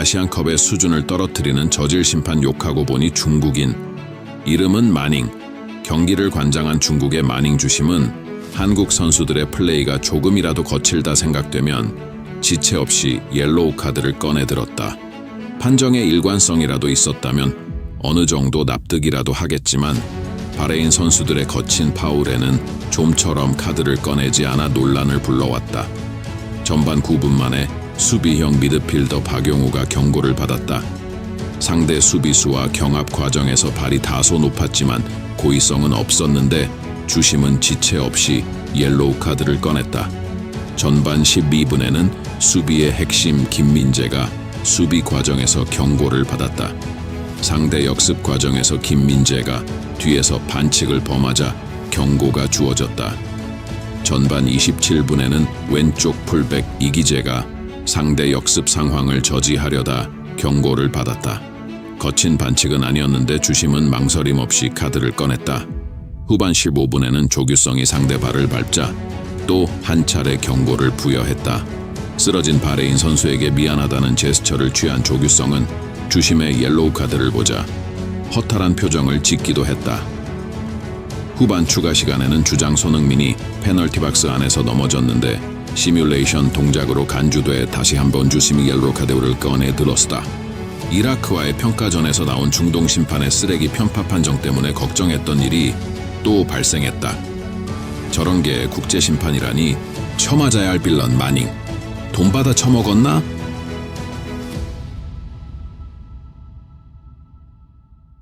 아시안컵의 수준을 떨어뜨리는 저질 심판 욕하고 보니 중국인. 이름은 마닝. 경기를 관장한 중국의 마닝 주심은 한국 선수들의 플레이가 조금이라도 거칠다 생각되면 지체 없이 옐로우 카드를 꺼내 들었다. 판정의 일관성이라도 있었다면 어느 정도 납득이라도 하겠지만 바레인 선수들의 거친 파울에는 좀처럼 카드를 꺼내지 않아 논란을 불러왔다. 전반 9분 만에 수비형 미드필더 박용우가 경고를 받았다. 상대 수비수와 경합 과정에서 발이 다소 높았지만 고의성은 없었는데 주심은 지체 없이 옐로우 카드를 꺼냈다. 전반 12분에는 수비의 핵심 김민재가 수비 과정에서 경고를 받았다. 상대 역습 과정에서 김민재가 뒤에서 반칙을 범하자 경고가 주어졌다. 전반 27분에는 왼쪽 풀백 이기재가 상대 역습 상황을 저지하려다 경고를 받았다. 거친 반칙은 아니었는데 주심은 망설임 없이 카드를 꺼냈다. 후반 15분에는 조규성이 상대 발을 밟자 또 한 차례 경고를 부여했다. 쓰러진 바레인 선수에게 미안하다는 제스처를 취한 조규성은 주심의 옐로우 카드를 보자 허탈한 표정을 짓기도 했다. 후반 추가 시간에는 주장 손흥민이 페널티 박스 안에서 넘어졌는데 시뮬레이션 동작으로 간주돼 다시 한번 주심이 옐로우 카드를 꺼내 들었다. 이라크와의 평가전에서 나온 중동 심판의 쓰레기 편파 판정 때문에 걱정했던 일이 또 발생했다. 저런 게 국제 심판이라니 처맞아야 할 빌런 마닝. 돈 받아 처먹었나?